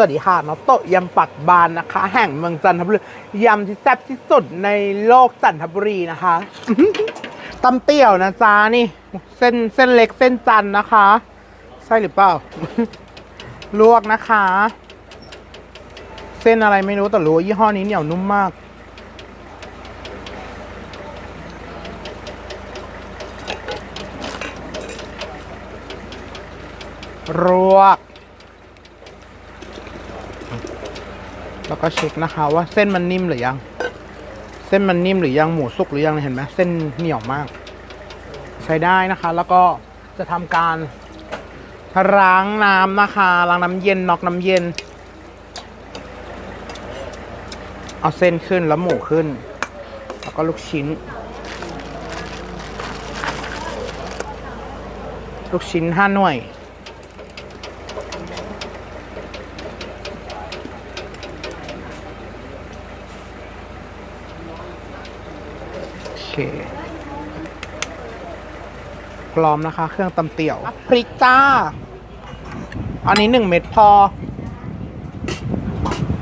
วัสดีค่ะน้องโตะยำปักบานนะคะ แห่งเมืองจันทบุรียำที่แซ่บที่สุดในโลกจันทบุรีนะคะตำเตี้ยวนะจ๊ะนี่ เส้นเส้นเล็กเส้นจันนะคะ ใช่หรือเปล่า ลวกนะคะ เส้นอะไรไม่รู้แต่รู้ว่ายี่ห้อนี้เหนียวนุ่มมากรวก แล้ว ก็เช็คนะคะ ว่าเส้นมันนิ่มหรือยัง เส้นมันนิ่มหรือยังหมูสุกหรือยังเห็นไหมเส้นเหนียวมาก ใช้ได้นะคะ แล้วก็จะทำการล้างน้ำนะคะล้างน้ำเย็นนอกน้ำเย็น เอาเส้นขึ้นแล้วหมูขึ้น แล้วก็ลูกชิ้น ลูกชิ้นห้าหน่วย โอเคพร้อมนะคะ เครื่องตำเตี่ยวพริกจ้า อันนี้หนึ่งเม็ดพอ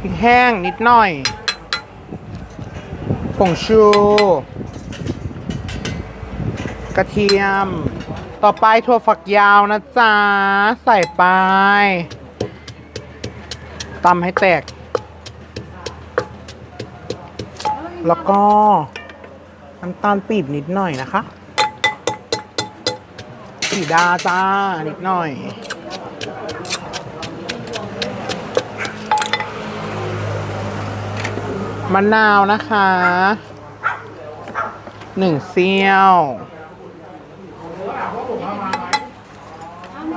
พริกแห้งนิดหน่อยผงชู กระเทียม ต่อไปถั่วฝักยาวนะจ๊ะ ใส่ไปตำให้แตก แล้วก็ น้ำตาลปีบนิดหน่อยนะคะสีดาจ้านิดหน่อย มะนาวนะคะหนึ่งเซี่ยว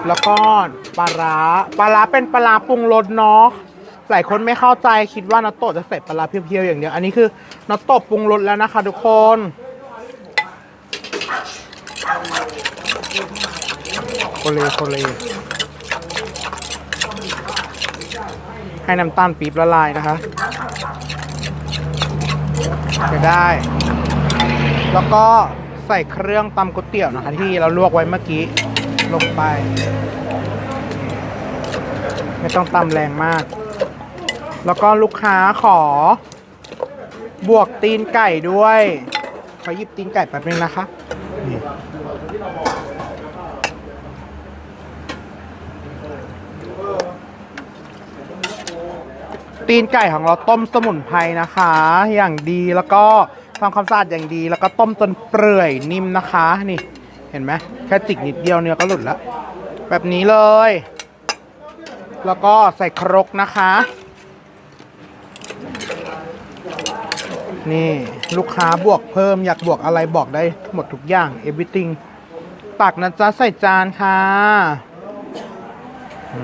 แล้วก็ปลาร้าปลาร้าเป็นปลาร้าปรุงรสเนาะ หลายคนไม่เข้าใจคิดว่านาโตะจะใส่ปลาเพียวๆอย่างเดียวอันนี้คือนาโตะปรุงรสแล้วนะคะ ทุกคนโคเลโคเลให้น้ำตาลปี๊บละลายนะคะจะได้ แล้วก็ใส่เครื่องตำก๋วยเตี๋ยวนะคะ ที่เราลวกไว้เมื่อกี้ลงไป ไม่ต้องตำแรงมาก แล้วก็ลูกค้าขอบวกตีนไก่ด้วย ขอหยิบตีนไก่แป๊บนึงนะคะนี่ตีนไก่ของเราต้มสมุนไพรนะคะ อย่างดีแล้วก็ทำความสะอาดอย่างดี แล้วก็ต้มจนเปื่อยนิ่มนะคะนี่เห็นไหมแค่จิกนิดเดียวเนื้อก็หลุดแล้วแบบนี้เลย แล้วก็ใส่ครกนะคะ นี่ลูกค้าบวกเพิ่มอยากบวกอะไรบอกได้หมดทุกอย่าง everything ตักนะจ๊ะใส่จานค่ะม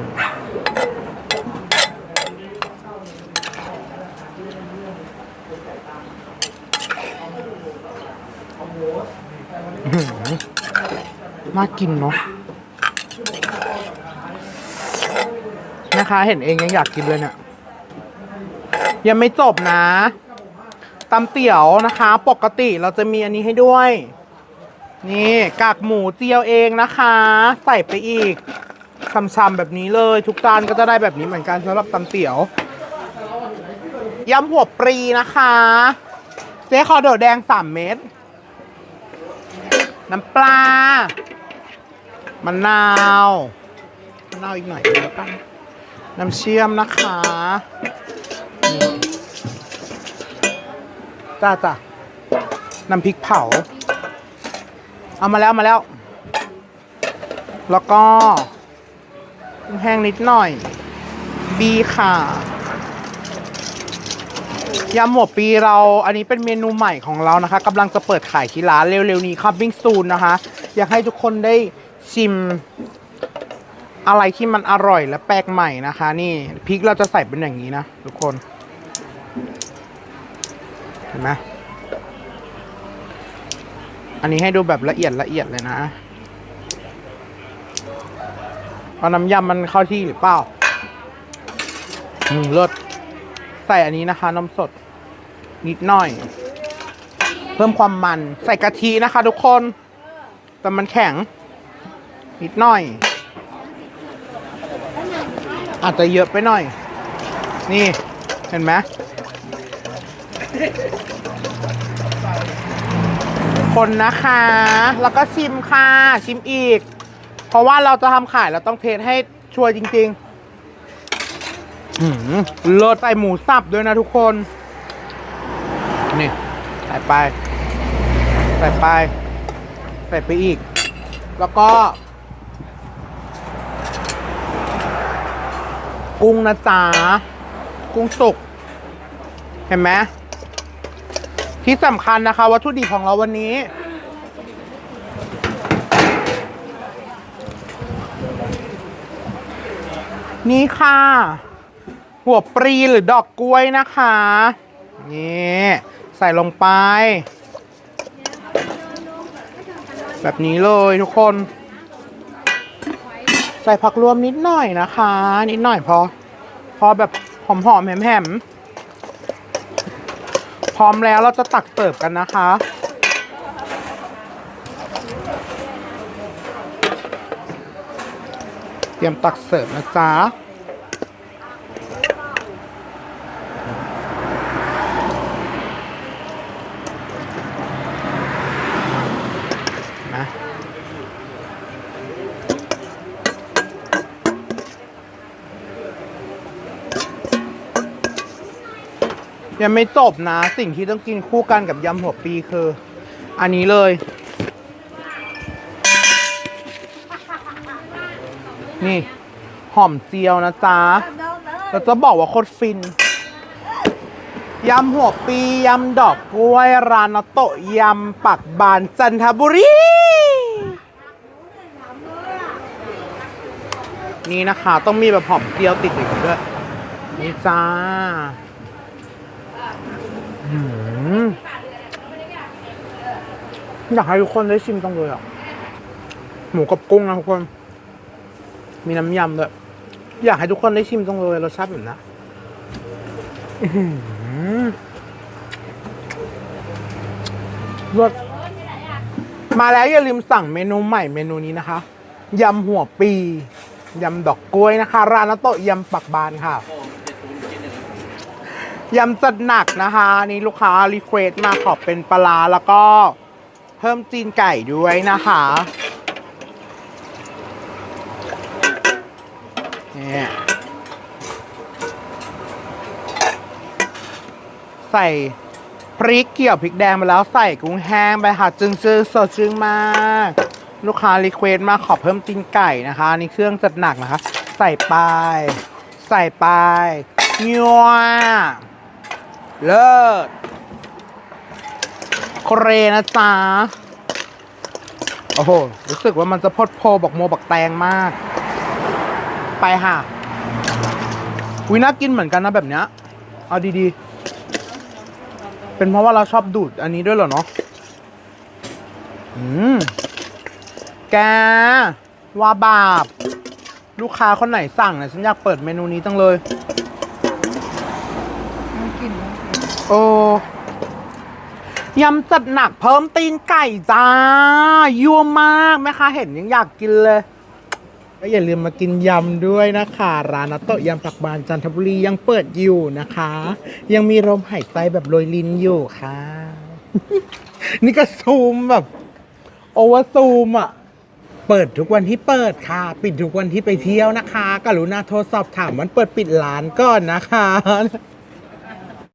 อื้อหือน่ากินเนาะนะคะเห็นเองยังอยากกินเลยเนี่ยยังไม่จบนะ ตำเตี๋ยวนะคะ ปกติเราจะมีอันนี้ให้ด้วย นี่กากหมูเจียวเองนะคะ ใส่ไปอีกช่ำๆแบบนี้เลย ทุกจานก็จะได้แบบนี้เหมือนกันสำหรับตำเตี๋ยวยำหัวปรีนะคะ เจ๊คอเดอแดง3เม็ดน้ำปลามะนาวมะนาวอีกหน่อยแล้วกันน้ำเชื่อมนะคะ จ้าจ้าน้ำพริกเผา เอามาแล้วมาแล้ว แล้วก็แห้งนิดหน่อย บีค่ะยำหมวปีเราอันนี้เป็นเมนูใหม่ของเรานะคะกำลังจะเปิดขายที่ร้านเร็วๆนี้ครับบิ้งซูนนะคะ อยากให้ทุกคนได้ชิม อะไรที่มันอร่อยและแปลกใหม่นะคะ นี่พริกเราจะใส่เป็นอย่างนี้นะทุกคน ห็นไหมอันนี้ให้ดูแบบละเอียดละเอียดเลยนะเอาน้ำยำมันเข้าที่หรือเปล่า อืมรสใส่อันนี้นะคะ นมสด นิดหน่อย เพิ่มความมัน ใส่กะทินะคะ ทุกคน แต่มันแข็ง นิดหน่อย อาจจะเยอะไปหน่อย นี่ เห็นไหม คนนะคะ แล้วก็ชิมค่ะ ชิมอีก เพราะว่าเราจะทำขายเราต้องเทสให้ชัวร์จริงๆหืมเลิศใส่หมูสับด้วยนะทุกคน นี่ใส่ไป ใส่ไป ใส่ไปอีก แล้วก็ กุ้งนะจ๊ะ กุ้งสุก เห็นไหม ที่สำคัญนะคะ วัตถุดิบของเราวันนี้ นี่ค่ะ หัวปรีหรือดอกกล้วยนะคะ นี่ใส่ลงไป แบบนี้เลยทุกคน ใส่ผักรวมนิดหน่อยนะคะ นิดหน่อยพอ พอแบบหอมๆแหมๆ พร้อมแล้วเราจะตักเสิร์ฟกันนะคะ เตรียมตักเสิร์ฟนะจ๊ะนะ ยังไม่จบนะ สิ่งที่ต้องกินคู่กันกับยำหัวปีคือ อันนี้เลย นี่หอมเจียวนะจ๊ะเราจะบอกว่าโคตรฟินยำหัวปียำดอกกล้วยรานโตะยำปักบานจันทบุรี นี่นะคะ ต้องมีแบบหอมเจียวติดอยู่ด้วยนี่จ้า อยากให้ทุกคนได้ชิมจังเลยอะ หมูกับกุ้งนะทุกคน มีน้ำยำด้วย อยากให้ทุกคนได้ชิมจังเลยรสชาติแบบนั้นรสมาแล้วอย่าลืมสั่งเมนูใหม่เมนูนี้นะคะยำหัวปียำดอกกล้วยนะคะร้านนโตะยำปักบานค่ะ ยำจัดหนักนะคะนี่ลูกค้ารีเควสมาขอเป็นปลาร้าแล้วก็เพิ่มจีนไก่ด้วยนะคะเนี่ยใส่พริกเกี่ยวพริกแดงไปแล้วใส่กุ้งแห้งไปค่ะจึงซื้อสดจึงมาก ลูกค้ารีเควสมาขอเพิ่มตีนไก่นะคะนี่เครื่องจัดหนักนะคะ ใส่ไป ใส่ไปยัว เลิศโคเรนะจ๊ะ โอ้โห รู้สึกว่ามันจะพดโพบอกโมบักแตงมาก ไปค่ะวิน่ากินเหมือนกันนะแบบเนี้ย เอาดีๆ เป็นเพราะว่าเราชอบดูดอันนี้ด้วยเหรอเนาะ อืม แก ว่าบาป ลูกค้าคนไหนสั่งเนี่ยฉันอยากเปิดเมนูนี้จังเลย กิน โอ้ยำจัดหนักเพิ่มตีนไก่จ้า ยั่วมากแม่ค้าเห็นยังอยากกินเลยก็อย่าลืมมากินยำด้วยนะคะ ร้านนัตโตยำปักบานจันทบุรียังเปิดอยู่นะคะ ยังมีลมหายใจแบบโรยลินอยู่ค่ะ นี่ก็ซูมแบบ โอเวอร์ซูมอะ เปิดทุกวันที่เปิดค่ะ ปิดทุกวันที่ไปเที่ยวนะคะกรุณาโทรสอบถามวันเปิดปิดร้านก่อนนะคะ